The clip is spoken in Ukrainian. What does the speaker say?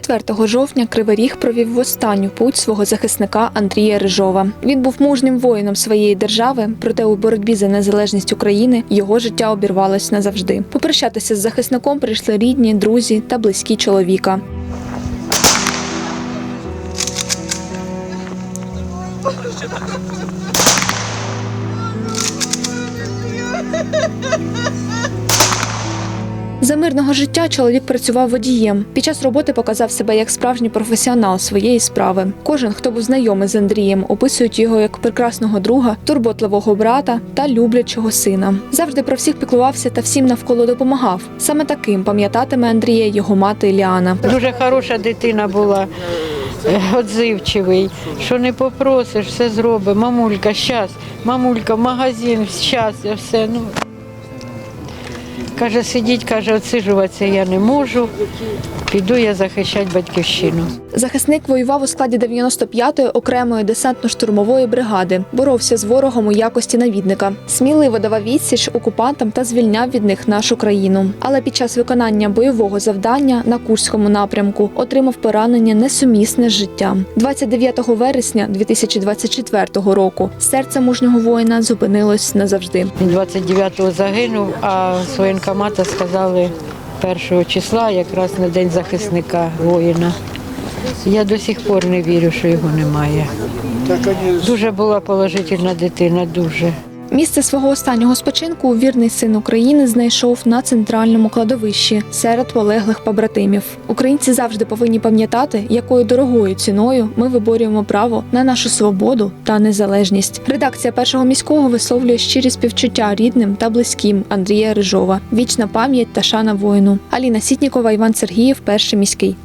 4 жовтня Кривий провів в останню путь свого захисника Андрія Рижова. Він був мужнім воїном своєї держави, проте у боротьбі за незалежність України його життя обірвалось назавжди. Попрощатися з захисником прийшли рідні, друзі та близькі чоловіка. За мирного життя чоловік працював водієм. Під час роботи показав себе як справжній професіонал своєї справи. Кожен, хто був знайомий з Андрієм, описують його як прекрасного друга, турботливого брата та люблячого сина. Завжди про всіх піклувався та всім навколо допомагав. Саме таким пам'ятатиме Андрія його мати Ліана. Дуже хороша дитина була, е, отзивчивий. Що не попросиш, все зробить. Мамулька, щас, мамулька, магазин, щас, все. Ну. Каже, сидіть, каже, отсиджуватися я не можу. Піду я захищати батьківщину. Захисник воював у складі 95-ї окремої десантно-штурмової бригади, боровся з ворогом у якості навідника, сміливо давав відсіч окупантам та звільняв від них нашу країну. Але під час виконання бойового завдання на Курському напрямку отримав поранення несумісне з життям. 29 вересня 2024 року серце мужнього воїна зупинилось назавжди. Він 29-го загинув, а з воєнкомата сказали 1 числа, якраз на день захисника воїна. Я до сих пор не вірю, що його немає. Дуже була положительна дитина, дуже. Місце свого останнього спочинку вірний син України знайшов на центральному кладовищі серед полеглих побратимів. Українці завжди повинні пам'ятати, якою дорогою ціною ми виборюємо право на нашу свободу та незалежність. Редакція першого міського висловлює щирі співчуття рідним та близьким Андрія Рижова. Вічна пам'ять та шана воїну. Аліна Сітнікова, Іван Сергіїв, перший міський.